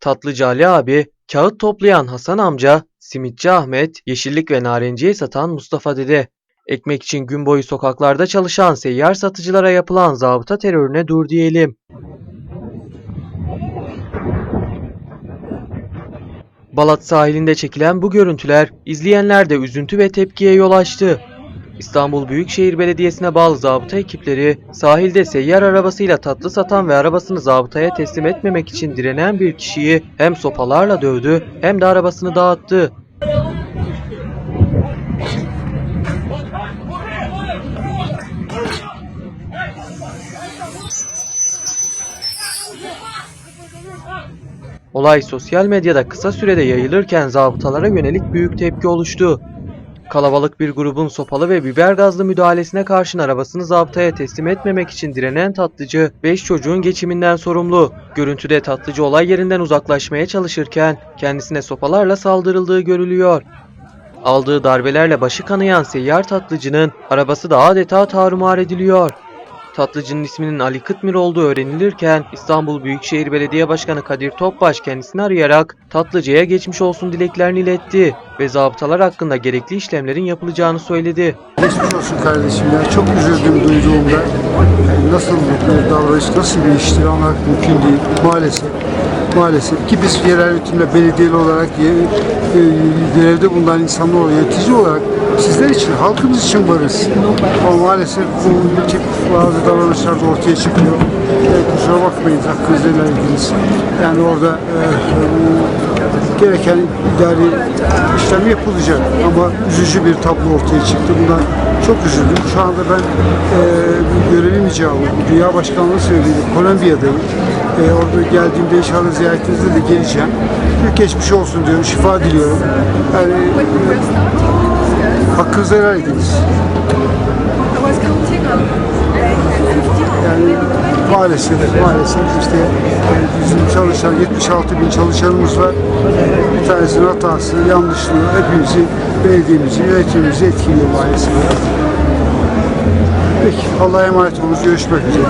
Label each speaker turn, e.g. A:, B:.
A: Tatlıcı Ali abi, kağıt toplayan Hasan amca, simitçi Ahmet, yeşillik ve narenciye satan Mustafa dede. Ekmek için gün boyu sokaklarda çalışan seyyar satıcılara yapılan zabıta terörüne dur diyelim. Balat sahilinde çekilen bu görüntüler izleyenlerde üzüntü ve tepkiye yol açtı. İstanbul Büyükşehir Belediyesi'ne bağlı zabıta ekipleri sahilde seyyar arabasıyla tatlı satan ve arabasını zabıtaya teslim etmemek için direnen bir kişiyi hem sopalarla dövdü hem de arabasını dağıttı. Olay sosyal medyada kısa sürede yayılırken zabıtalara yönelik büyük tepki oluştu. Kalabalık bir grubun sopalı ve biber gazlı müdahalesine karşın arabasını zabıtaya teslim etmemek için direnen tatlıcı 5 çocuğun geçiminden sorumlu. Görüntüde tatlıcı olay yerinden uzaklaşmaya çalışırken kendisine sopalarla saldırıldığı görülüyor. Aldığı darbelerle başı kanayan seyyar tatlıcının arabası da adeta tarumar ediliyor. Tatlıcının isminin Ali Kıtmir olduğu öğrenilirken İstanbul Büyükşehir Belediye Başkanı Kadir Topbaş kendisini arayarak tatlıcıya geçmiş olsun dileklerini iletti ve zabıtalar hakkında gerekli işlemlerin yapılacağını söyledi.
B: Geçmiş olsun kardeşim ya. Çok üzüldüm duyduğumda. Nasıl bir davranış, nasıl bir iştir anlamak mümkün değil. Maalesef. Maalesef ki biz yerel yönetimle belediyeli olarak e, görevde bulunan insanlar olarak, yönetici olarak sizler için, halkımız için varız. Ama maalesef bu tip bazı davranışlar da ortaya çıkıyor. E, kusura bakmayın hakkınızda ilginiz. Yani orada e, gereken idari işlem yapılacak ama üzücü bir tablo ortaya çıktı. Bundan çok üzüldüm. Şu anda ben e, görevim icabı Dünya Başkanlığı sebebiyle Kolombiya'dayım. E, orada geldiğimde inşallah ziyaretinizde de geleceğim. Büyük geçmiş olsun diyorum, şifa diliyorum. Yani hakkınızı helal ediniz. Yani maalesef, maalesef işte e, bizim çalışan 76 bin çalışanımız var. Bir tanesinin hatası, yanlışlığı hepimizi, belediyemizi, yönetimimizi etkiliyor maalesef. Peki, Allah'a emanet olunuz. Görüşmek üzere.